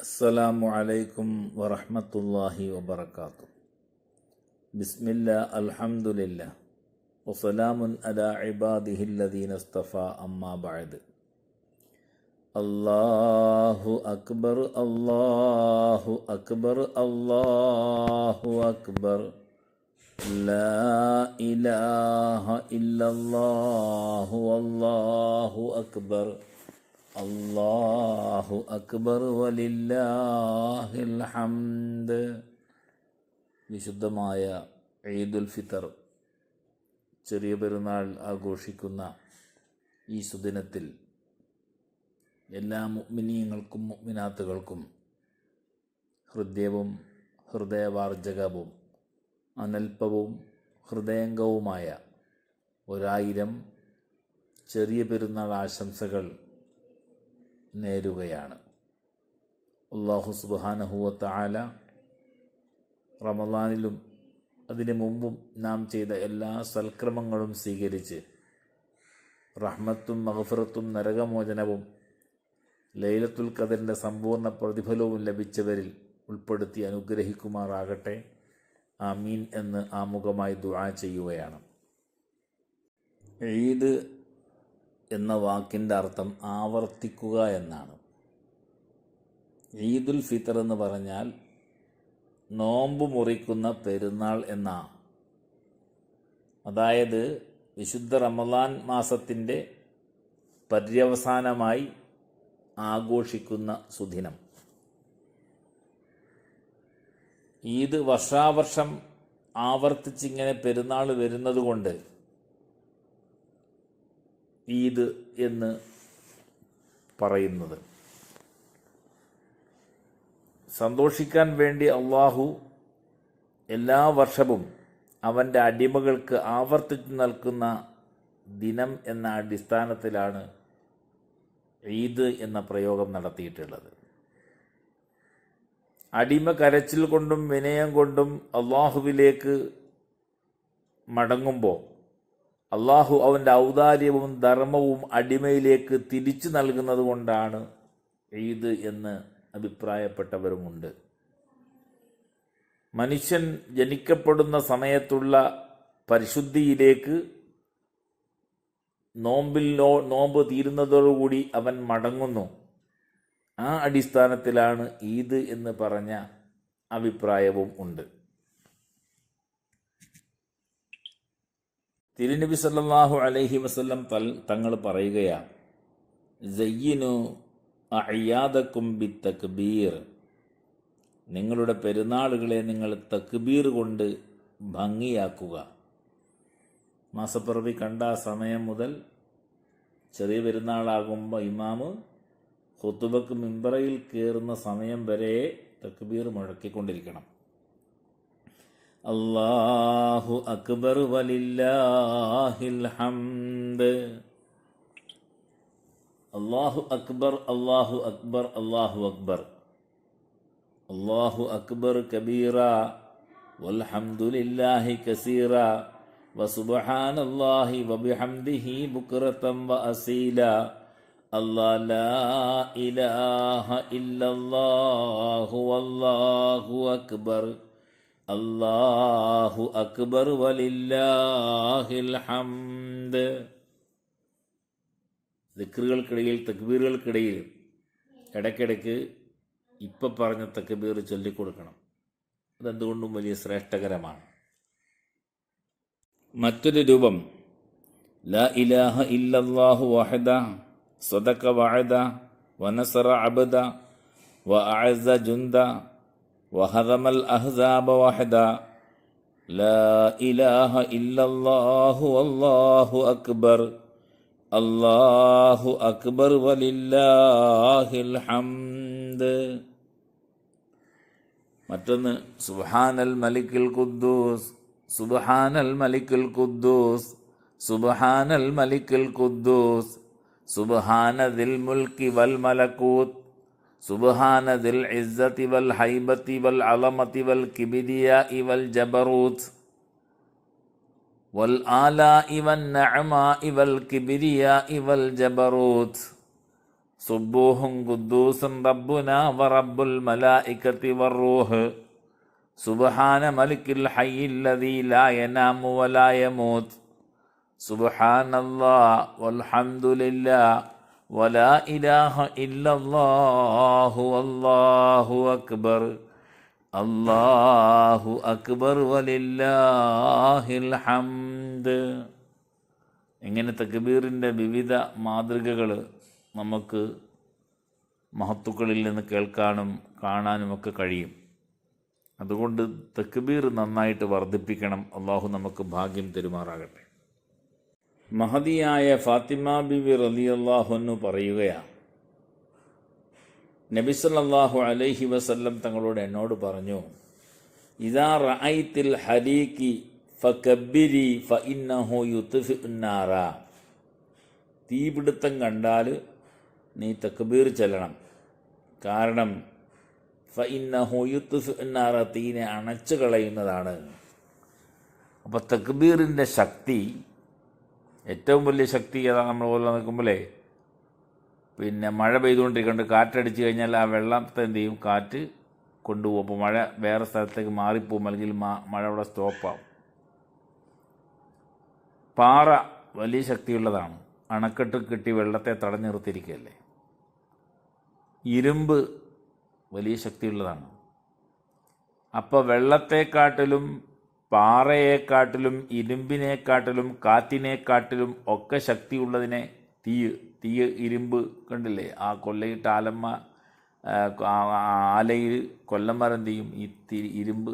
السلام عليكم ورحمة الله وبركاته. بسم الله الحمد لله. وسلام على عباده الذين اصطفى أما بعد. الله أكبر الله أكبر الله أكبر. لا إله إلا الله والله أكبر. അള്ളാഹു അക്ബർ വലില്ലാഹിൽ ഹംദ്. വിശുദ്ധമായ ഈദുൽ ഫിത്തർ ചെറിയ പെരുന്നാൾ ആഘോഷിക്കുന്ന ഈ സുദിനത്തിൽ എല്ലാ മുഗ്മിനീയങ്ങൾക്കും മുഗ്മിനാത്തുകൾക്കും ഹൃദയവും ഹൃദയവാർജകവും അനൽപവും ഹൃദയംഗവുമായ ഒരായിരം ചെറിയ പെരുന്നാൾ ആശംസകൾ നേരുകയാണ്. അള്ളാഹു സുബാനഹുവത്ത ആല റമദാനിലും അതിനു മുമ്പും നാം ചെയ്ത എല്ലാ സൽക്രമങ്ങളും സ്വീകരിച്ച് റഹ്മത്തും മഹഫറത്തും നരകമോചനവും ലൈലത്തുൽ ഖദറിന്റെ സമ്പൂർണ പ്രതിഫലവും ലഭിച്ചവരിൽ ഉൾപ്പെടുത്തി അനുഗ്രഹിക്കുമാറാകട്ടെ. ആമീൻ എന്ന് ആമുഖമായി ദുആ ചെയ്യുകയാണ്. ഈദ് എന്ന വാക്കിന്റെ അർത്ഥം ആവർത്തിക്കുക എന്നാണ്. ഈദുൽ ഫിത്തർ എന്ന് പറഞ്ഞാൽ നോമ്പ് മുറിക്കുന്ന പെരുന്നാൾ എന്ന. അതായത് വിശുദ്ധ റമദാൻ മാസത്തിന്റെ പര്യവസാനമായി ആഘോഷിക്കുന്ന സുദിനം. ഈദ് വർഷാവർഷം ആവർത്തിച്ചിങ്ങനെ പെരുന്നാൾ വരുന്നത് കൊണ്ട് ഈദ് എന്ന് പറയുന്നത്. സന്തോഷിക്കാൻ വേണ്ടി അള്ളാഹു എല്ലാ വർഷവും അവന്റെ അടിമകൾക്ക് ആവർത്തിച്ച് നൽകുന്ന ദിനം എന്ന അടിസ്ഥാനത്തിലാണ് ഈദ് എന്ന പ്രയോഗം നടത്തിയിട്ടുള്ളത്. അടിമ കരച്ചിൽ കൊണ്ടും വിനയം കൊണ്ടും അള്ളാഹുവിലേക്ക് മടങ്ങുമ്പോൾ അള്ളാഹു അവന്റെ ഔദാര്യവും ധർമ്മവും അടിമയിലേക്ക് തിരിച്ചു നൽകുന്നത് കൊണ്ടാണ് ഈദ് എന്ന് അഭിപ്രായപ്പെട്ടവരുമുണ്ട്. മനുഷ്യൻ ജനിക്കപ്പെടുന്ന സമയത്തുള്ള പരിശുദ്ധിയിലേക്ക് നോമ്പിൽ നോ നോമ്പ് തീരുന്നതോടുകൂടി അവൻ മടങ്ങുന്നു. ആ അടിസ്ഥാനത്തിലാണ് ഈദ് എന്ന് പറഞ്ഞ അഭിപ്രായവും ഉണ്ട്. തിരുനബി സല്ലാഹു അലൈഹി വസ്ലം തങ്ങൾ പറയുകയാണ് ജയ്യിനു അയ്യാദക്കും ബി തക്ബീർ നിങ്ങളുടെ പെരുന്നാളുകളെ നിങ്ങൾ തക്ബീർ കൊണ്ട് ഭംഗിയാക്കുക. മാസപ്പിറവി കണ്ട സമയം മുതൽ ചെറിയ പെരുന്നാളാകുമ്പോൾ ഇമാമ് ഹുത്തുബക്ക് മിമ്പറയിൽ കയറുന്ന സമയം വരെ തക്ബീർ മുഴക്കിക്കൊണ്ടിരിക്കണം. അല്ലാഹു അക്ബർ വലില്ലാഹിൽ ഹംദ് അല്ലാഹു അക്ബർ അല്ലാഹു അക്ബർ അല്ലാഹു അക്ബർ. അല്ലാഹു അക്ബർ കബീറ വൽഹംദുലില്ലാഹി കസീറ വസുബ്ഹാനല്ലാഹി വബിഹംദിഹി ബുക്റതൻ വഅസീല അല്ലാ ലാ ഇലാഹ ഇല്ലല്ലാഹു വല്ലാഹു അക്ബർ. അല്ലാഹു അക്ബർ വലില്ലാഹിൽ ഹംദ്. ദിക്റുകൾക്കിടയിൽ തക്ബീറുകൾക്കിടയിൽ ഇടയ്ക്കിടയ്ക്ക് ഇപ്പം പറഞ്ഞ തക്ബീർ ചൊല്ലിക്കൊടുക്കണം. അതെന്തുകൊണ്ടും വലിയ ശ്രേഷ്ഠകരമാണ്. മറ്റൊരു രൂപം ലാ ഇലാഹ ഇല്ലാഹു വഹദ സ്വതക്ക വഅദ വനസറ അബദ വഅഅസ ജുന്ദ وهزم الأحزاب وحدا لا إله إلا الله والله أكبر الله أكبر ولله الحمد മറ്റൊന്ന് സുബാനൽ മലിക്കുൽ ഖുദ്ദൂസ് സുബഹാനൽ മലിക്കുൽ ഖുദ്ദൂസ് സുബഹാനൽ മലിക്കുൽ ഖുദ്ദൂസ് സുബഹാനദിൽ മുൽക്കി വൽ മലക്കൂത്ത് സുബഹാന ദിൽ ഇസ്സത്തി വൽ ഹൈബത്തി വൽ അലമത്തി വൽ കിബിരിയ ഇവൽ ജബറൂത്ത് വൽ ആല ഇവൻ നഅമ ഇവൽ കിബിരിയ ഇവൽ ജബറൂത്ത് സുബൂഹും ഖുദ്ദൂസും റബ്ബുന വ റബ്ബുൽ മലായിക്കത്തി വർ റൂഹ് സുബഹാന മലിക്കിൽ ഹയ്യില്ലതി ലാ യനാമു വലാ യമൂത്ത് സുബഹാനല്ലാ വൽഹംദുലില്ലാ വൽഹംദുലില്ലാഹ് വലാ ഇലാഹ ഇല്ലല്ലാഹു വല്ലാഹു അക്ബർ. അല്ലാഹു അക്ബർ വലില്ലാഹിൽ ഹംദ് ഇങ്ങനെ തക്ബീറിന്റെ വിവിധ മാതൃകകൾ നമുക്ക് മഹത്തുക്കളിൽ നിന്ന് കേൾക്കാനും കാണാനുമൊക്കെ കഴിയും. അതുകൊണ്ട് തക്ബീർ നന്നായിട്ട് വർദ്ധിപ്പിക്കണം. അള്ളാഹു നമുക്ക് ഭാഗ്യം തെരുമാറാകട്ടെ. മഹതിയായ ഫാത്തിമ ബിബി റലി അള്ളാഹുന്നു പറയുകയാണ്. നബിസല്ലാഹു അലൈഹി വസല്ലം തങ്ങളോട് എന്നോട് പറഞ്ഞു ഇതാ റഅയ്തിൽ ഹരീക്കി ഫ ഇന്നഹു യുത്ഫിന്നാറ തീപിടുത്തം കണ്ടാൽ നീ തക്ബീർ ചെല്ലണം. കാരണം ഫ ഇന്നഹു യുത്ഫിന്നാറ തീനെ അണച്ചു കളയുന്നതാണ് അപ്പോൾ തക്ബീറിന്റെ ശക്തി ഏറ്റവും വലിയ ശക്തി ഏതാ നമ്മൾ പോലെ നിൽക്കുമ്പോഴേ പിന്നെ മഴ പെയ്തുകൊണ്ടിരിക്കുന്നുണ്ട്. കാറ്റടിച്ച് കഴിഞ്ഞാൽ ആ വെള്ളത്തെ എന്ത് ചെയ്യും? കാറ്റ് കൊണ്ടുപോകും. അപ്പോൾ മഴ വേറെ സ്ഥലത്തേക്ക് മാറിപ്പോകും. അല്ലെങ്കിൽ മഴ അവിടെ സ്റ്റോപ്പാവും. പാറ വലിയ ശക്തിയുള്ളതാണ്. അണക്കെട്ട് കിട്ടി വെള്ളത്തെ തടഞ്ഞു നിർത്തിയിരിക്കുകയല്ലേ? ഇരുമ്പ് വലിയ ശക്തിയുള്ളതാണ്. അപ്പോൾ വെള്ളത്തെക്കാട്ടിലും പാറയെക്കാട്ടിലും ഇരുമ്പിനെക്കാട്ടിലും കാറ്റിനെക്കാട്ടിലും ഒക്കെ ശക്തിയുള്ളതിനെ തീ തീ ഇരുമ്പ് കണ്ടില്ലേ? ആ കൊല്ലയിട്ട് ആലമ്മ ആലയിൽ കൊല്ലന്മാരെന്ത് ചെയ്യും? ഈ തീ ഇരുമ്പ്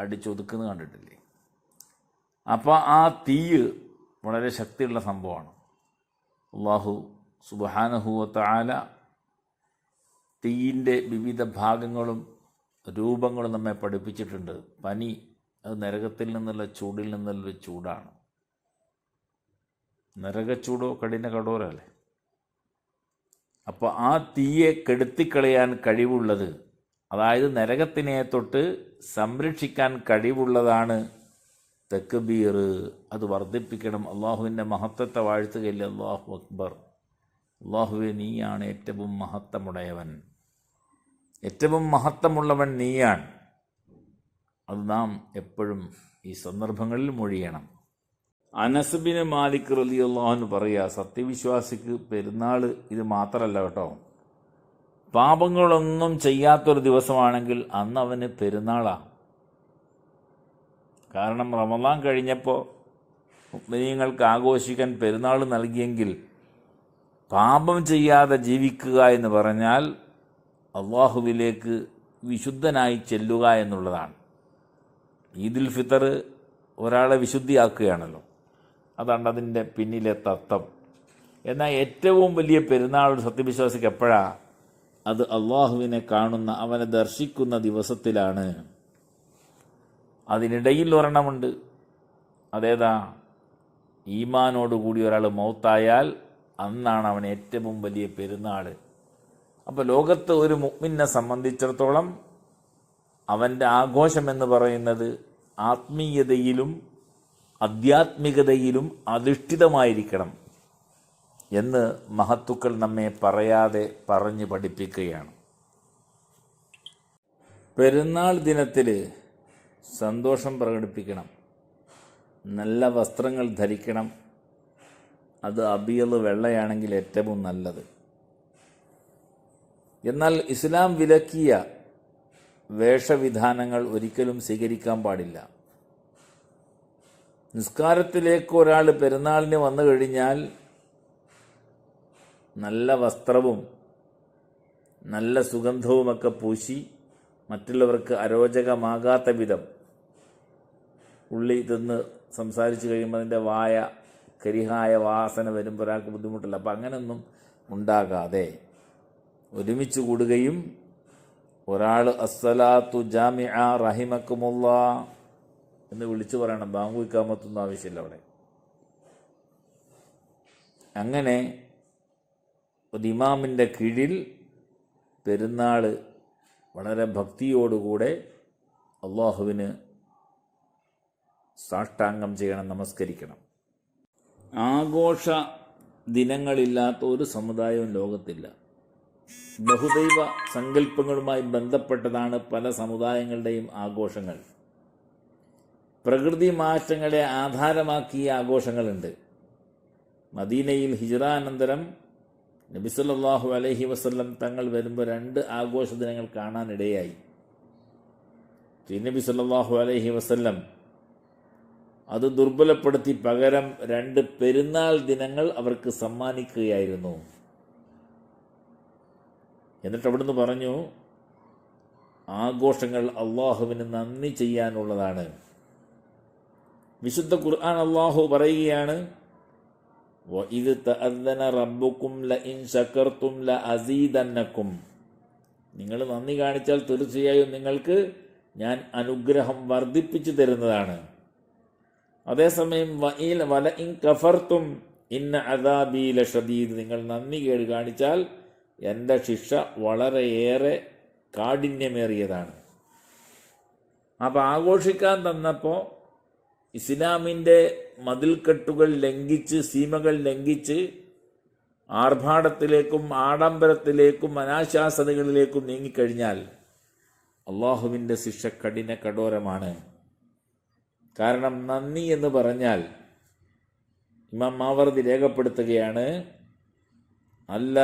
അടിച്ചൊതുക്കുന്നത് കണ്ടിട്ടില്ലേ? അപ്പോൾ ആ തീയ് വളരെ ശക്തിയുള്ള സംഭവമാണ്. അള്ളാഹു സുബാനഹുവത്ത ആല തീയിന്റെ വിവിധ ഭാഗങ്ങളും രൂപങ്ങളും നമ്മെ പഠിപ്പിച്ചിട്ടുണ്ട്. പനി അത് നരകത്തിൽ നിന്നുള്ള ചൂടിൽ നിന്നുള്ളൊരു ചൂടാണ്. നരകച്ചൂടോ കഠിന കടോരല്ലേ അപ്പോൾ ആ തീയെ കെടുത്തിക്കളയാൻ കഴിവുള്ളത് അതായത് നരകത്തിനെ തൊട്ട് സംരക്ഷിക്കാൻ കഴിവുള്ളതാണ് തെക്കുബീർ അത് വർദ്ധിപ്പിക്കണം. അള്ളാഹുവിന്റെ മഹത്വത്തെ വാഴ്ത്തുകയില്ല. അള്ളാഹു അക്ബർ. അള്ളാഹുവെ നീയാണ് ഏറ്റവും മഹത്വമുടയവൻ. ഏറ്റവും മഹത്വമുള്ളവൻ നീയാണ്. അത് നാം എപ്പോഴും ഈ സന്ദർഭങ്ങളിൽ മൊഴിയണം. അനസബിന് മാലിക് റലി അള്ളാഹുന് പറയുക സത്യവിശ്വാസിക്ക് പെരുന്നാൾ ഇത് മാത്രമല്ല കേട്ടോ. പാപങ്ങളൊന്നും ചെയ്യാത്തൊരു ദിവസമാണെങ്കിൽ അന്ന് അവന് പെരുന്നാളാണ് കാരണം റമദാൻ കഴിഞ്ഞപ്പോൾ മുസ്ലിങ്ങൾക്ക് ആഘോഷിക്കാൻ പെരുന്നാൾ നൽകിയെങ്കിൽ പാപം ചെയ്യാതെ ജീവിക്കുക എന്ന് പറഞ്ഞാൽ അള്ളാഹുവിലേക്ക് വിശുദ്ധനായി ചെല്ലുക എന്നുള്ളതാണ്. ഈദുൽ ഫിത്തർ ഒരാളെ വിശുദ്ധിയാക്കുകയാണല്ലോ. അതാണ് അതിന്റെ പിന്നിലെ തത്വം. എന്നാൽ ഏറ്റവും വലിയ പെരുന്നാൾ സത്യവിശ്വാസിക്ക് എപ്പോഴാണ് അത് അള്ളാഹുവിനെ കാണുന്ന അവനെ ദർശിക്കുന്ന ദിവസത്തിലാണ്. അതിനിടയിൽ ഒരെണ്ണമുണ്ട്. അതേതാ? ഈമാനോടുകൂടി ഒരാൾ മൗത്തായാൽ അന്നാണ് അവൻ ഏറ്റവും വലിയ പെരുന്നാൾ. അപ്പോൾ ലോകത്ത് ഒരു മുഗ്മിനെ സംബന്ധിച്ചിടത്തോളം അവന്റെ ആഘോഷം എന്ന് പറയുന്നത് ആത്മീയതയിലും ആധ്യാത്മികതയിലും അധിഷ്ഠിതമായിരിക്കണം എന്ന് മഹത്തുക്കൾ നമ്മെ പറയാതെ പറഞ്ഞു പഠിപ്പിക്കുകയാണ്. പെരുന്നാൾ ദിനത്തിൽ സന്തോഷം പ്രകടിപ്പിക്കണം. നല്ല വസ്ത്രങ്ങൾ ധരിക്കണം. അത് അബിയൽ വെള്ളയാണെങ്കിൽ ഏറ്റവും നല്ലത്. എന്നാൽ ഇസ്ലാം വിലക്കിയ വേഷവിധാനങ്ങൾ ഒരിക്കലും സ്വീകരിക്കാൻ പാടില്ല. നിസ്കാരത്തിലേക്ക് ഒരാൾ പെരുന്നാളിന് വന്നു കഴിഞ്ഞാൽ നല്ല വസ്ത്രവും നല്ല സുഗന്ധവുമൊക്കെ പൂശി മറ്റുള്ളവർക്ക് അരോചകമാകാത്ത വിധം ഉള്ളി തിന്ന് സംസാരിച്ചു കഴിയുമ്പോൾ അതിന്റെ വായ കരിഹായ വാസന വരുമ്പോൾ ഒരാൾക്ക് ബുദ്ധിമുട്ടില്ല. അപ്പം അങ്ങനെയൊന്നും ഉണ്ടാകാതെ ഒരുമിച്ച് കൂടുകയും ഒരാൾ അസ്സലാത്തു ജാമിഅ റഹിമക്കുമുള്ള എന്ന് വിളിച്ചു പറയണം. ബാങ്കു ഇക്കാമത്തൊന്നും ആവശ്യമില്ല അവിടെ. അങ്ങനെ ഒരു ഇമാമിന്റെ കീഴിൽ പെരുന്നാൾ വളരെ ഭക്തിയോടുകൂടെ അള്ളാഹുവിന് സാഷ്ടാംഗം ചെയ്യണം നമസ്കരിക്കണം. ആഘോഷ ദിനങ്ങളില്ലാത്ത ഒരു സമുദായവും ലോകത്തില്ല. ബഹുദൈവ സങ്കല്പങ്ങളുമായി ബന്ധപ്പെട്ടതാണ് പല സമുദായങ്ങളുടെയും ആഘോഷങ്ങൾ. പ്രകൃതി മാറ്റങ്ങളെ ആധാരമാക്കിയ ആഘോഷങ്ങളുണ്ട്. മദീനയിൽ ഹിജറാനന്തരം നബിസല്ലാഹു അലഹി വസ്ല്ലം തങ്ങൾ വരുമ്പോൾ രണ്ട് ആഘോഷ ദിനങ്ങൾ കാണാനിടയായി. തിരുനബി സല്ലാഹു അലഹി വസ്ല്ലം അത് ദുർബലപ്പെടുത്തി പകരം രണ്ട് പെരുന്നാൾ ദിനങ്ങൾ അവർക്ക് സമ്മാനിക്കുകയായിരുന്നു. എന്നിട്ട് അവിടുന്ന് പറഞ്ഞു ആഘോഷങ്ങൾ അള്ളാഹുവിന് നന്ദി ചെയ്യാനുള്ളതാണ്. വിശുദ്ധ ഖുർആൻ അള്ളാഹു പറയുകയാണ് ഇത് തഅദ്ദന റബ്ബുക്കും ല ഇൻ ശക്കർത്തും ല നിങ്ങൾ നന്ദി കാണിച്ചാൽ തീർച്ചയായും നിങ്ങൾക്ക് ഞാൻ അനുഗ്രഹം വർദ്ധിപ്പിച്ചു തരുന്നതാണ്. അതേസമയം വല ഇൻ കഫർത്തും ഇന്ന അദാബി ഷദീദ് നിങ്ങൾ നന്ദി കേട് കാണിച്ചാൽ എന്റെ ശിക്ഷ വളരെയേറെ കാഠിന്യമേറിയതാണ്. അപ്പോൾ ആഘോഷിക്കാൻ തന്നപ്പോൾ ഇസ്ലാമിന്റെ മതിൽക്കെട്ടുകൾ ലംഘിച്ച് സീമകൾ ലംഘിച്ച് ആർഭാടത്തിലേക്കും ആഡംബരത്തിലേക്കും അനാശാസതകളിലേക്കും നീങ്ങിക്കഴിഞ്ഞാൽ അള്ളാഹുവിന്റെ ശിക്ഷ കഠിന കഠോരമാണ്. കാരണം നന്ദി എന്ന് പറഞ്ഞാൽ ഇമാം മാവർദി രേഖപ്പെടുത്തുകയാണ് അല്ല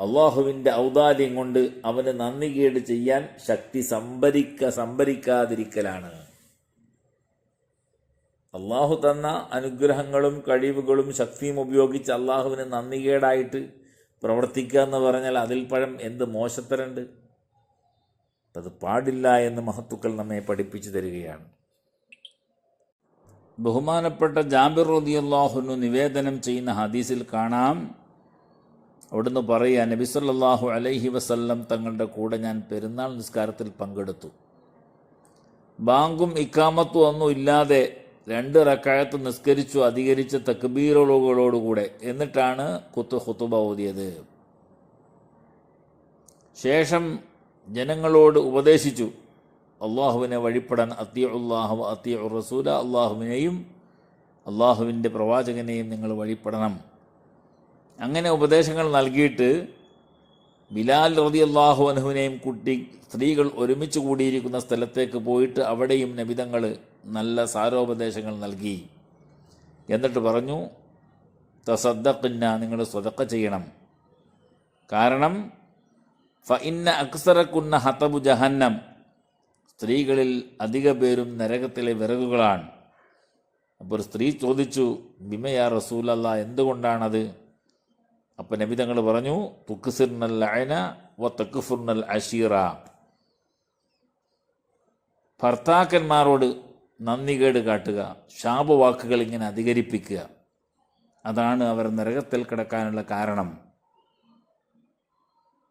അള്ളാഹുവിന്റെ ഔദാര്യം കൊണ്ട് അവന് നന്ദികേട് ചെയ്യാൻ ശക്തി സംഭരിക്ക സംഭരിക്കാതിരിക്കലാണ്. അള്ളാഹു തന്ന അനുഗ്രഹങ്ങളും കഴിവുകളും ശക്തിയും ഉപയോഗിച്ച് അള്ളാഹുവിന് നന്ദികേടായിട്ട് പ്രവർത്തിക്കുക എന്ന് പറഞ്ഞാൽ അതിൽ പഴം എന്ത് മോശത്തരണ്ട്? അത് പാടില്ല എന്ന് മഹത്തുക്കൾ നമ്മെ പഠിപ്പിച്ചു തരികയാണ്. ബഹുമാനപ്പെട്ട ജാബിർ റദിയല്ലാഹുനു നിവേദനം ചെയ്യുന്ന ഹദീസിൽ കാണാം. അവിടുന്ന് പറയുക നബിസല്ലാഹു അലൈഹി വസല്ലം തങ്ങളുടെ കൂടെ ഞാൻ പെരുന്നാൾ നിസ്കാരത്തിൽ പങ്കെടുത്തു. ബാങ്കും ഇക്കാമത്തും ഒന്നും ഇല്ലാതെ രണ്ട് റക്കായത്ത് നിസ്കരിച്ചു അധികരിച്ച തക്ബീറുകളോടുകൂടെ. എന്നിട്ടാണ് കുത്തു ഹുത്തുബ ഓതിയത്. ശേഷം ജനങ്ങളോട് ഉപദേശിച്ചു അള്ളാഹുവിനെ വഴിപ്പെടാൻ അത്തിയുള്ളാഹു അത്തിയു റസൂല അള്ളാഹുവിനെയും അള്ളാഹുവിന്റെ പ്രവാചകനെയും നിങ്ങൾ വഴിപ്പെടണം. അങ്ങനെ ഉപദേശങ്ങൾ നൽകിയിട്ട് ബിലാൽ റതി അള്ളാഹു അനുഹുവിനെയും കുട്ടി സ്ത്രീകൾ ഒരുമിച്ച് കൂടിയിരിക്കുന്ന സ്ഥലത്തേക്ക് പോയിട്ട് അവിടെയും നബിതങ്ങൾ നല്ല സാരോപദേശങ്ങൾ നൽകി. എന്നിട്ട് പറഞ്ഞു തസദ്ദക്കിന്ന നിങ്ങൾ സ്വതക്ക ചെയ്യണം. കാരണം ഫ ഇന്ന അക്സറക്കുന്ന ഹതബു ജഹന്നം സ്ത്രീകളിൽ അധിക പേരും നരകത്തിലെ വിറകുകളാണ്. അപ്പോൾ ഒരു സ്ത്രീ ചോദിച്ചു ബിമയാ റസൂലല്ല എന്തുകൊണ്ടാണത്? അപ്പം നബിതങ്ങൾ പറഞ്ഞു തുക്കുസിർണൽ അയന വ തക്കുഫുർണൽ അഷീറ ഭർത്താക്കന്മാരോട് നന്ദികേട് കാട്ടുക ശാപവാക്കുകൾ ഇങ്ങനെ അധികരിപ്പിക്കുക. അതാണ് അവർ നരകത്തിൽ കിടക്കാനുള്ള കാരണം.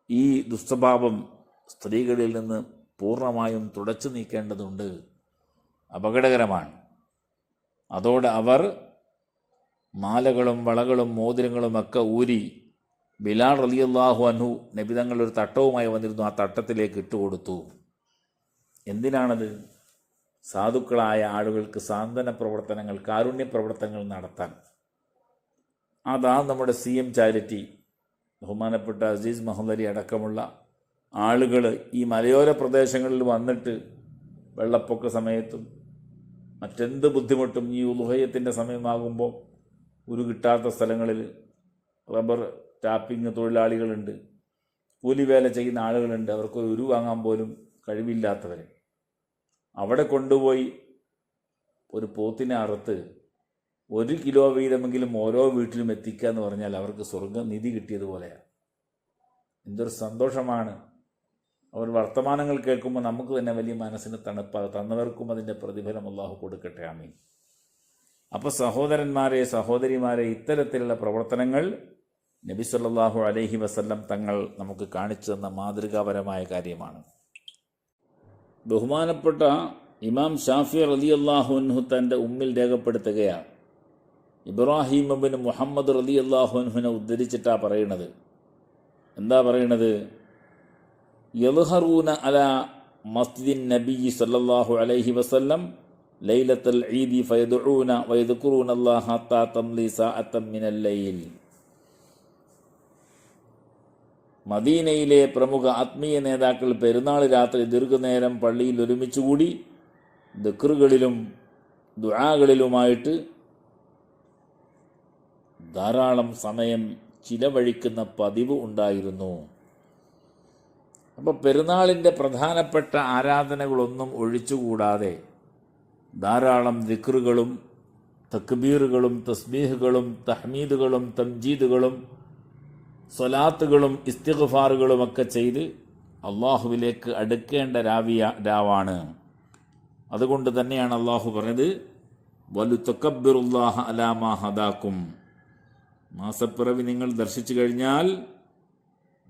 ഈ ദുസ്വഭാവം സ്ത്രീകളിൽ നിന്ന് പൂർണമായും തുടച്ചു നീക്കേണ്ടതുണ്ട്. അപകടകരമാണ്. അതോടെ അവർ മാലകളും വളകളും മോതിരങ്ങളും ഒക്കെ ഊരി ബിലാൽ റലിയല്ലാഹു അൻഹു നബിതങ്ങൾ ഒരു തട്ടവുമായി വന്നിരുന്നു. ആ തട്ടത്തിലേക്ക് ഇട്ടുകൊടുത്തു എന്തിനാണത്? സാധുക്കളായ ആളുകൾക്ക് സാന്ത്വന പ്രവർത്തനങ്ങൾ കാരുണ്യ പ്രവർത്തനങ്ങൾ നടത്താൻ. അതാ നമ്മുടെ സി എം ചാരിറ്റി ബഹുമാനപ്പെട്ട അസീസ് മഹമ്മദ് അലി അടക്കമുള്ള ആളുകൾ ഈ മലയോര പ്രദേശങ്ങളിൽ വന്നിട്ട് വെള്ളപ്പൊക്ക സമയത്തും മറ്റെന്ത് ബുദ്ധിമുട്ടും ഈ ഉലുഹയത്തിന്റെ സമയമാകുമ്പോൾ ഒരു കിട്ടാത്ത സ്ഥലങ്ങളിൽ റബ്ബർ ടാപ്പിംഗ് തൊഴിലാളികളുണ്ട് കൂലിവേല ചെയ്യുന്ന ആളുകളുണ്ട് അവർക്ക് ഒരു വാങ്ങാൻ പോലും കഴിവില്ലാത്തവർ. അവിടെ കൊണ്ടുപോയി ഒരു പോത്തിനെ അറുത്ത് ഒരു കിലോ വീതമെങ്കിലും ഓരോ വീട്ടിലും എത്തിക്കുക എന്ന് പറഞ്ഞാൽ അവർക്ക് സ്വർഗം നിധി കിട്ടിയതുപോലെയാണ്. എന്തൊരു സന്തോഷമാണ് അവർ വർത്തമാനങ്ങൾ കേൾക്കുമ്പോൾ നമുക്ക് തന്നെ വലിയ മനസ്സിന് തണുപ്പ് തന്നവർക്കും അതിന്റെ പ്രതിഫലം അള്ളാഹു കൊടുക്കട്ടെ ആമീൻ. അപ്പോൾ സഹോദരന്മാരെ സഹോദരിമാരെ ഇത്തരത്തിലുള്ള പ്രവർത്തനങ്ങൾ നബി സല്ലാഹു അലൈഹി വസല്ലം തങ്ങൾ നമുക്ക് കാണിച്ചു തന്ന മാതൃകാപരമായ കാര്യമാണ്. ബഹുമാനപ്പെട്ട ഇമാം ഷാഫി റലി അള്ളാഹുൻഹു തന്റെ ഉമ്മിൽ രേഖപ്പെടുത്തുകയാണ്. ഇബ്രാഹിം അബിൻ മുഹമ്മദ് റലി അള്ളാഹുൻഹുവിനെ ഉദ്ധരിച്ചിട്ടാണ് പറയുന്നത് എന്താ പറയണത്? യൽഹറൂന അല മസ്ജിദിൻ നബി സല്ലല്ലാഹു അലൈഹി വസല്ലം ലൈലത്തുൽ ഈദി ഫയദുഊന വയദ്കുറൂന അല്ലാഹ സഅത്തം മിനൽ ലൈൽ. മദീനയിലെ പ്രമുഖ ആത്മീയ നേതാക്കൾ പെരുന്നാൾ രാത്രി ദീർഘനേരം പള്ളിയിൽ ഒരുമിച്ചുകൂടി ദക്റുകളിലും ദുആകളിലുമായിട്ട് ധാരാളം സമയം ചിലവഴിക്കുന്ന പതിവ് ഉണ്ടായിരുന്നു. അപ്പോൾ പെരുന്നാളിന്റെ പ്രധാനപ്പെട്ട ആരാധനകളൊന്നും ഒഴിച്ചുകൂടാതെ ധാരാളം ദിക്റുകളും തക്ബീറുകളും തസ്ബീഹുകളും തഹ്മീദുകളും തംജീദുകളും സ്വലാത്തുകളും ഇസ്തിഗ്ഫാറുകളുമൊക്കെ ചെയ്ത് അള്ളാഹുവിലേക്ക് അടുക്കേണ്ട രാവിയ രാവാണ്. അതുകൊണ്ട് തന്നെയാണ് അള്ളാഹു പറഞ്ഞത് വലു തൊക്കബിറുല്ലാഹ അലാമ ഹദാക്കും മാസപ്പിറവി നിങ്ങൾ ദർശിച്ചു കഴിഞ്ഞാൽ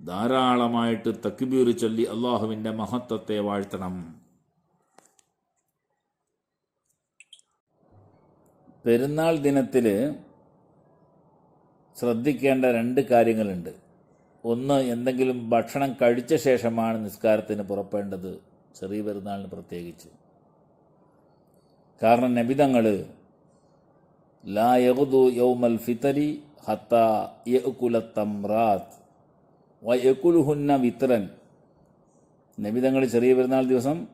ധാരാളമായിട്ട് തക്ബീർ ചൊല്ലി അള്ളാഹുവിന്റെ മഹത്വത്തെ വാഴ്ത്തണം. പെരുന്നാൾ ദിനത്തിൽ ശ്രദ്ധിക്കേണ്ട രണ്ട് കാര്യങ്ങളുണ്ട്. ഒന്ന് എന്തെങ്കിലും ഭക്ഷണം കഴിച്ച ശേഷമാണ് നിസ്കാരത്തിന് പുറപ്പെടേണ്ടത്. ചെറിയ പെരുന്നാളിന് പ്രത്യേകിച്ച്. കാരണം നബിതങ്ങൾ ലാ യഹുദു യൗമൽ ഫിത്തരി ഹത്ത യകുല തമ്രാത്ത് വയക്കുലുഹുന്ന വിത്രൻ. നബിതങ്ങൾ ചെറിയ പെരുന്നാൾ ദിവസം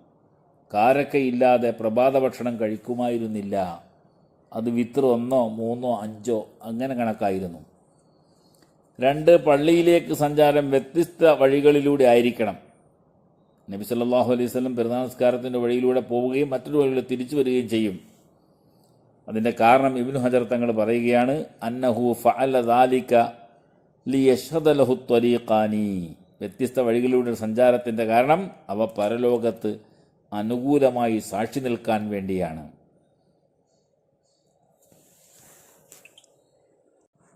കാരക്കയില്ലാതെ പ്രഭാത ഭക്ഷണം കഴിക്കുമായിരുന്നില്ല. അത് വിത്ര ഒന്നോ മൂന്നോ അഞ്ചോ അങ്ങനെ കണക്കായിരുന്നു. രണ്ട് പള്ളിയിലേക്ക് സഞ്ചാരം വ്യത്യസ്ത വഴികളിലൂടെ ആയിരിക്കണം. നബി സല്ലാഹു അലൈഹി സ്വലം പെരുന്നാൾ നിസ്കാരത്തിന്റെ വഴിയിലൂടെ പോവുകയും മറ്റൊരു വഴിയിലൂടെ തിരിച്ചു വരികയും ചെയ്യും. അതിന്റെ കാരണം ഇബ്നു ഹജർ തങ്ങൾ പറയുകയാണ് അന്നഹു ഫഅല ദാലിക ലിയഷ്ഹദ ലഹു ത്വരീഖാനി വ്യത്യസ്ത വഴികളിലൂടെ സഞ്ചാരത്തിന്റെ കാരണം അവ പരലോകത്ത് അനുകൂലമായി സാക്ഷി നിൽക്കാൻ വേണ്ടിയാണ്.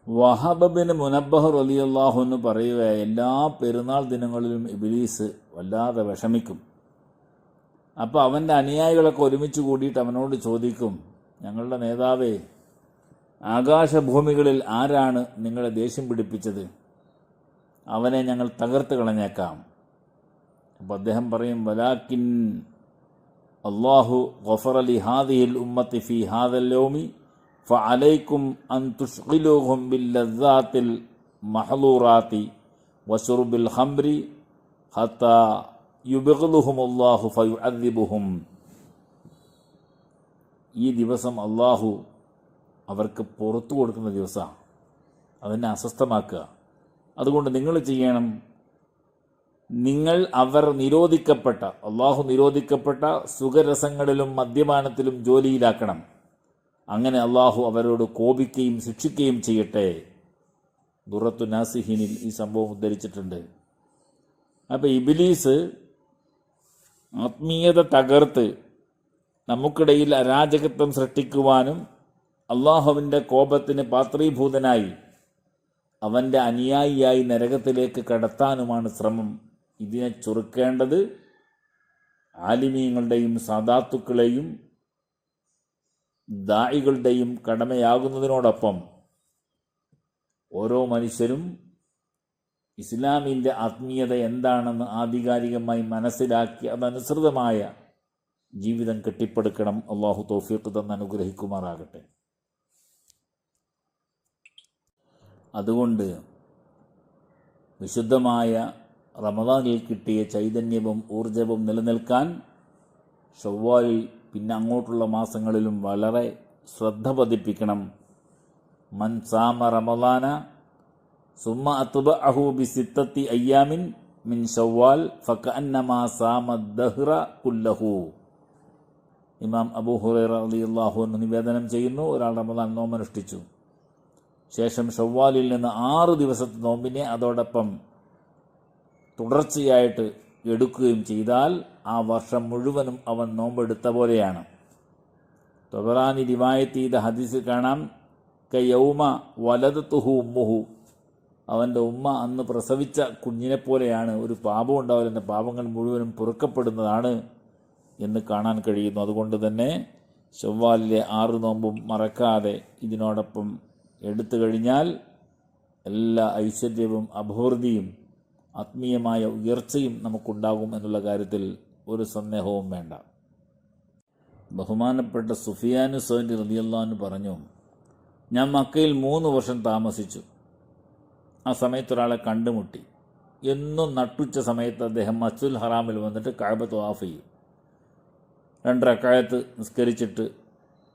വഹബബിന് മുനബ്ബഹർ അലിയല്ലാഹു എന്ന് പറയുക എല്ലാ പെരുന്നാൾ ദിനങ്ങളിലും ഇബിലീസ് വല്ലാതെ വിഷമിക്കും. അപ്പോൾ അവന്റെ അനുയായികളൊക്കെ ഒരുമിച്ച് കൂടിയിട്ട് അവനോട് ചോദിക്കും ഞങ്ങളുടെ നേതാവേ ആകാശഭൂമികളിൽ ആരാണ് നിങ്ങളെ ദേഷ്യം പിടിപ്പിച്ചത്? അവനെ ഞങ്ങൾ തകർത്ത് കളഞ്ഞേക്കാം. അപ്പോൾ അദ്ദേഹം പറയും വലാക്കിൻ അള്ളാഹു ഗഫർ അലി ഹാദിഹിൽ ഉമ്മത്തി ഫി ഹാദല്ലോമി ഫ അലൈക്കും അൻ തുഷ്ഖിലൂഹും ബിൽ ലദ്ദാത്തിൽ മഹലൂറാത്തി വസുറുബിൽ ഹംബ്രി ഹത്ത യുബിഖുലുഹും അള്ളാഹു ഫയു അദ്ദിബുഹും ഈ ദിവസം അള്ളാഹു അവർക്ക് പുറത്തു കൊടുക്കുന്ന ദിവസമാണ് അതിനെ അസ്വസ്ഥമാക്കുക. അതുകൊണ്ട് നിങ്ങൾ ചെയ്യണം. നിങ്ങൾ അവർ നിരോധിക്കപ്പെട്ട അള്ളാഹു നിരോധിക്കപ്പെട്ട സുഖരസങ്ങളിലും മദ്യപാനത്തിലും ജോലിയിലാക്കണം. അങ്ങനെ അള്ളാഹു അവരോട് കോപിക്കുകയും ശിക്ഷിക്കുകയും ചെയ്യട്ടെ. ദുറത്തു നാസിഹീനിൽ ഈ സംഭവം ഉദ്ധരിച്ചിട്ടുണ്ട്. അപ്പോൾ ഇബിലീസ് ആത്മീയത തകർത്ത് നമുക്കിടയിൽ അരാജകത്വം സൃഷ്ടിക്കുവാനും അള്ളാഹുവിന്റെ കോപത്തിന് പാത്രീഭൂതനായി അവന്റെ അനുയായിയായി നരകത്തിലേക്ക് കടത്താനുമാണ് ശ്രമം. ഇതിനെ ചുരുക്കേണ്ടത് ആലിമീങ്ങളുടെയും സാധാത്തുക്കളെയും ദായികളുടെയും കടമയാകുന്നതിനോടൊപ്പം ഓരോ മനുഷ്യരും ഇസ്ലാമിന്റെ ആത്മീയത എന്താണെന്ന് ആധികാരികമായി മനസ്സിലാക്കി അതനുസൃതമായ ജീവിതം കെട്ടിപ്പടുക്കണം. അള്ളാഹു തൗഫീഖ് തന്ന് അനുഗ്രഹിക്കുമാറാകട്ടെ. അതുകൊണ്ട് വിശുദ്ധമായ റമദാനിൽ കിട്ടിയ ചൈതന്യവും ഊർജവും നിലനിൽക്കാൻ ഷവ്വാലിൽ പിന്നെ അങ്ങോട്ടുള്ള മാസങ്ങളിലും വളരെ ശ്രദ്ധ പതിപ്പിക്കണം. മൻ സാമ റമദാന സുമ അത്തുബ അഹു ബി സിത്തത്തി അയ്യാമിൻ മിൻ ഷവ്വാൽ ഫക്ക അന്നമാ സാമ ദഹ്റ കുല്ലഹു. ഇമാം അബൂ ഹുറൈറ റളിയല്ലാഹു അൻഹു നിവേദനം ചെയ്യുന്നു ഒരാൾ റമദാൻ നോമനുഷ്ഠിച്ചു ശേഷം ഷവ്വാലിൽ നിന്ന് ആറ് ദിവസത്തെ നോമ്പിനെ അതോടൊപ്പം തുടർച്ചയായിട്ട് എടുക്കുകയും ചെയ്താൽ ആ വർഷം മുഴുവനും അവൻ നോമ്പെടുത്ത പോലെയാണ്. തൊബറാനി റിവായത്ത് ചെയ്ത ഹദീസ് കാണാം കയൗമ വലതത്തുഹു ഉമ്മുഹു. അവന്റെ ഉമ്മ അന്ന് പ്രസവിച്ച കുഞ്ഞിനെപ്പോലെയാണ് ഒരു പാപം ഉണ്ടാവില്ല പാപങ്ങൾ മുഴുവനും പൊറുക്കപ്പെടുന്നതാണ് എന്ന് കാണാൻ കഴിയുന്നു. അതുകൊണ്ട് തന്നെ ചൊവ്വാലിലെ ആറ് നോമ്പും മറക്കാതെ ഇതിനോടൊപ്പം എടുത്തു കഴിഞ്ഞാൽ എല്ലാ ഐശ്വര്യവും അഭിവൃദ്ധിയും ആത്മീയമായ ഉയർച്ചയും നമുക്കുണ്ടാകും എന്നുള്ള കാര്യത്തിൽ ഒരു സന്ദേഹവും വേണ്ട. ബഹുമാനപ്പെട്ട സുഫിയാനു സോന്റെ റലിയല്ലാന്ന് പറഞ്ഞു ഞാൻ മക്കയിൽ മൂന്ന് വർഷം താമസിച്ചു. ആ സമയത്ത് ഒരാളെ കണ്ടുമുട്ടി. എന്നും നട്ടുച്ച സമയത്ത് അദ്ദേഹം മസ്ജിദുൽ ഹറാമിൽ വന്നിട്ട് കാബത്ത് ഓഫ് ചെയ്യും. രണ്ടരക്കായത്ത് നിസ്കരിച്ചിട്ട്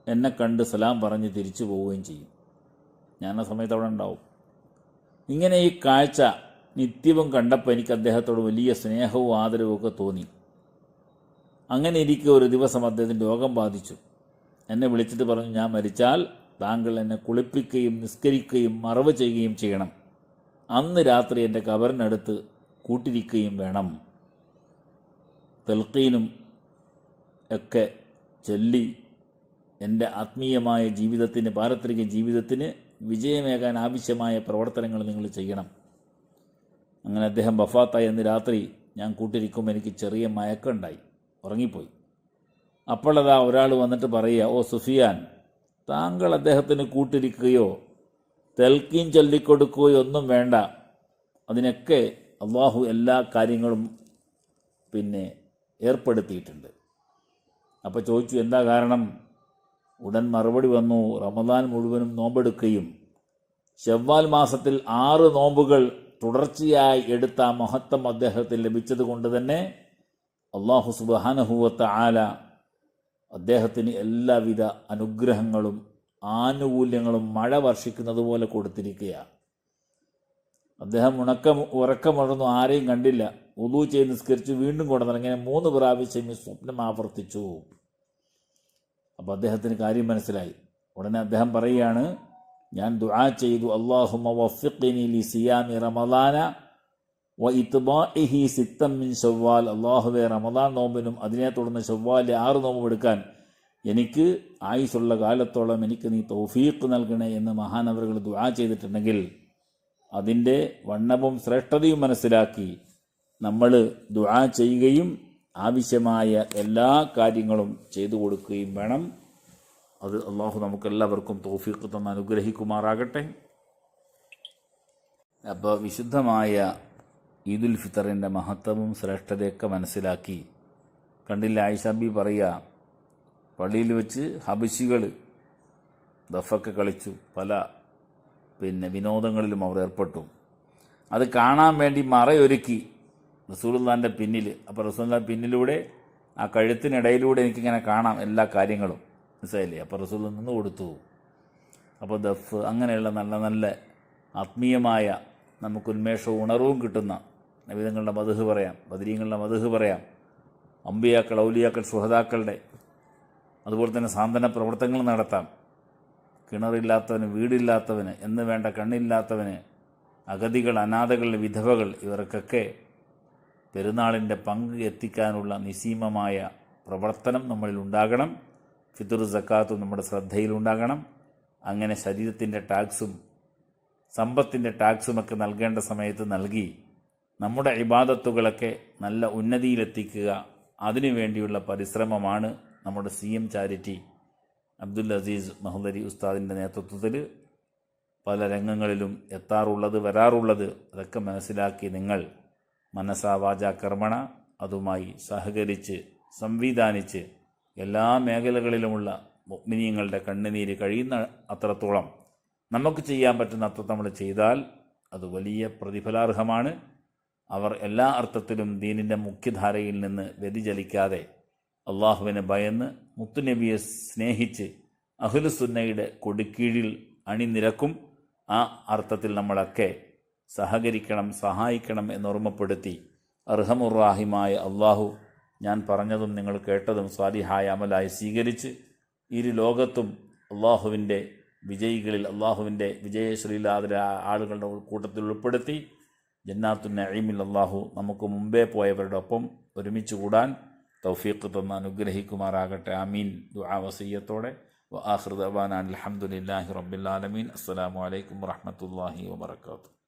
എന്നെ കണ്ട് സലാം പറഞ്ഞ് തിരിച്ചു പോവുകയും ചെയ്യും. ഞാൻ ആ സമയത്ത് അവിടെ ഉണ്ടാവും. ഇങ്ങനെ ഈ കാഴ്ച നിത്യവും കണ്ടപ്പോൾ എനിക്ക് അദ്ദേഹത്തോട് വലിയ സ്നേഹവും ആദരവും ഒക്കെ തോന്നി. അങ്ങനെ ഇരിക്കെ ഒരു ദിവസം അദ്ദേഹത്തിന് രോഗം ബാധിച്ചു. എന്നെ വിളിച്ചിട്ട് പറഞ്ഞു ഞാൻ മരിച്ചാൽ താങ്കൾ എന്നെ കുളിപ്പിക്കുകയും നിസ്കരിക്കുകയും മറവ് ചെയ്യുകയും ചെയ്യണം. അന്ന് രാത്രി എന്റെ കബറിനടുത്ത് കൂട്ടിരിക്കുകയും വേണം. തെൽക്കീനും ഒക്കെ ചൊല്ലി എന്റെ ആത്മീയമായ ജീവിതത്തിന് പാരത്രിക ജീവിതത്തിന് വിജയമേകാൻ ആവശ്യമായ പ്രവർത്തനങ്ങൾ നിങ്ങൾ ചെയ്യണം. അങ്ങനെ അദ്ദേഹം ബഫാത്തായി എന്ന് രാത്രി ഞാൻ കൂട്ടിരിക്കുമ്പോൾ എനിക്ക് ചെറിയ മയക്കമുണ്ടായി. ഉറങ്ങിപ്പോയി. അപ്പോഴതാ ഒരാൾ വന്നിട്ട് പറയുക ഓ സുഫിയാൻ താങ്കൾ അദ്ദേഹത്തിന് കൂട്ടിരിക്കുകയോ തെൽക്കീൻ ചൊല്ലിക്കൊടുക്കുകയോ ഒന്നും വേണ്ട. അതിനൊക്കെ അള്ളാഹു എല്ലാ കാര്യങ്ങളും പിന്നെ ഏർപ്പെടുത്തിയിട്ടുണ്ട്. അപ്പോൾ ചോദിച്ചു എന്താ കാരണം? ഉടൻ മറുപടി വന്നു. റമദാൻ മുഴുവനും നോമ്പെടുക്കുകയും ഷവ്വാൽ മാസത്തിൽ ആറ് നോമ്പുകൾ തുടർച്ചയായി എടുത്ത മഹത്വം അദ്ദേഹത്തിന് ലഭിച്ചത് കൊണ്ട് തന്നെ അള്ളാഹു സുബാനഹുവത്ത ആല അദ്ദേഹത്തിന് എല്ലാവിധ അനുഗ്രഹങ്ങളും ആനുകൂല്യങ്ങളും മഴ വർഷിക്കുന്നത് പോലെ കൊടുത്തിരിക്കുകയാണ്. അദ്ദേഹം ഉണക്കം ഉറക്കമുണർന്നു ആരെയും കണ്ടില്ല. ഉദു ചെയ്ത് നിസ്കരിച്ചു വീണ്ടും കൊണ്ടുവന്നു മൂന്ന് പ്രാവശ്യം ഈ സ്വപ്നം ആവർത്തിച്ചു. അപ്പോൾ അദ്ദേഹത്തിന് കാര്യം മനസ്സിലായി. ഉടനെ അദ്ദേഹം പറയുകയാണ് ഞാൻ ദുആ ചെയ്തു. അള്ളാഹുമ വഫിഖിനി ലി സിയാമി റമദാന വ ഇത്ബാഇഹി സിത്തം മിൻ ഷവ്വാൽ അള്ളാഹുവെ റമദാൻ നോമ്പിനും അതിനെ തുടർന്ന് ഷവ്വാലിലെ ആറ് നോമ്പും എടുക്കാൻ എനിക്ക് ആയുസുള്ള കാലത്തോളം എനിക്ക് നീ തൗഫീഖ് നൽകണേ എന്ന് മഹാനവറുകൾ ദുആ ചെയ്തിട്ടുണ്ടെങ്കിൽ അതിന്റെ വണ്ണവും ശ്രേഷ്ഠതയും മനസ്സിലാക്കി നമ്മൾ ദുആ ചെയ്യുകയും ആവശ്യമായ എല്ലാ കാര്യങ്ങളും ചെയ്തു കൊടുക്കുകയും വേണം. അത് അള്ളാഹു നമുക്കെല്ലാവർക്കും തോഫീക്ക് തന്ന് അനുഗ്രഹിക്കുമാറാകട്ടെ. അപ്പോൾ വിശുദ്ധമായ ഈദുൽ ഫിത്തറിന്റെ മഹത്വവും ശ്രേഷ്ഠതയൊക്കെ മനസ്സിലാക്കി. കണ്ടില്ല ആയിഷാബി പറയുക പള്ളിയിൽ വെച്ച് ഹബിശികൾ ദഫൊക്കെ കളിച്ചു. പല പിന്നെ വിനോദങ്ങളിലും അവർ ഏർപ്പെട്ടു. അത് കാണാൻ വേണ്ടി മറയൊരുക്കി. റസൂലുള്ളാന്റെ പിന്നിൽ അപ്പോൾ റസൂലുള്ള പിന്നിലൂടെ ആ കഴുത്തിനിടയിലൂടെ എനിക്കിങ്ങനെ കാണാം എല്ലാ കാര്യങ്ങളും. മനസ്സിലായില്ലേ? അപ്പോൾ റസൂൽ നിന്ന് കൊടുത്തു. അപ്പോൾ ദഫ് അങ്ങനെയുള്ള നല്ല നല്ല ആത്മീയമായ നമുക്ക് ഉന്മേഷവും ഉണർവും കിട്ടുന്ന നബിതങ്ങളുടെ മധുഹ് പറയാം ബദരീങ്ങളുടെ മധുഹ് പറയാം അമ്പിയാക്കൾ ഔലിയാക്കൾ സുഹതാക്കളുടെ അതുപോലെ തന്നെ സാന്ത്വന പ്രവർത്തനങ്ങൾ നടത്താം. കിണറില്ലാത്തവന് വീടില്ലാത്തവന് എന്ന് വേണ്ട കണ്ണില്ലാത്തവന് അഗതികൾ അനാഥകൾ വിധവകൾ ഇവർക്കൊക്കെ പെരുന്നാളിന്റെ പങ്ക് എത്തിക്കാനുള്ള നിസീമമായ പ്രവർത്തനം നമ്മളിൽ ഉണ്ടാകണം. ഫിത്തുർ സക്കാത്തും നമ്മുടെ ശ്രദ്ധയിലുണ്ടാകണം. അങ്ങനെ ശരീരത്തിന്റെ ടാക്സും സമ്പത്തിന്റെ ടാക്സുമൊക്കെ നൽകേണ്ട സമയത്ത് നൽകി നമ്മുടെ ഇബാദത്തുകളൊക്കെ നല്ല ഉന്നതിയിലെത്തിക്കുക അതിനു വേണ്ടിയുള്ള പരിശ്രമമാണ് നമ്മുടെ C M charity Abdul Aziz മഹുദരി ഉസ്താദിന്റെ നേതൃത്വത്തിൽ പല രംഗങ്ങളിലും എത്താറുള്ളത് വരാറുള്ളത്. അതൊക്കെ മനസ്സിലാക്കി നിങ്ങൾ മനസ്സാ വാച കർമ്മണ അതുമായി സഹകരിച്ച് സംവിധാനിച്ച് എല്ലാ മേഖലകളിലുമുള്ള മുഗ്മിനീയങ്ങളുടെ കണ്ണുനീര് കഴിയുന്ന അത്രത്തോളം നമുക്ക് ചെയ്യാൻ പറ്റുന്ന അത്ര നമ്മൾ ചെയ്താൽ അത് വലിയ പ്രതിഫലാർഹമാണ്. അവർ എല്ലാ അർത്ഥത്തിലും ദീനിന്റെ മുഖ്യധാരയിൽ നിന്ന് വ്യതിചലിക്കാതെ അള്ളാഹുവിനെ ഭയന്ന് മുത്തുനബിയെ സ്നേഹിച്ച് അഹുലുസുന്നയുടെ കൊടുക്കീഴിൽ അണിനിരക്കും. ആ അർത്ഥത്തിൽ നമ്മളൊക്കെ സഹകരിക്കണം സഹായിക്കണം എന്നോർമ്മപ്പെടുത്തി അർഹമുറാഹിമായ അള്ളാഹു ഞാൻ പറഞ്ഞതും നിങ്ങൾ കേട്ടതും സ്വാലിഹായ അമലായി സ്വീകരിച്ച് ഇരു ലോകത്തും അള്ളാഹുവിന്റെ വിജയികളിൽ അള്ളാഹുവിന്റെ വിജയശ്രീലാതിര ആളുകളുടെ കൂട്ടത്തിൽ ഉൾപ്പെടുത്തി ജന്നാത്തു നഈമിൽ അള്ളാഹു നമുക്ക് മുമ്പേ പോയവരുടെ ഒപ്പം ഒരുമിച്ച് കൂടാൻ തൗഫീഖ് തന്ന അനുഗ്രഹിക്കുമാറാകട്ടെ. ആമീൻ. ദുആ വസയ്യത്തോടെ വ അൽഹംദുലില്ലാഹി റബ്ബിൽ ആലമീൻ. അസ്സലാമു അലൈക്കും വറഹ്മത്തുള്ളാഹി വബറകാതുഹു.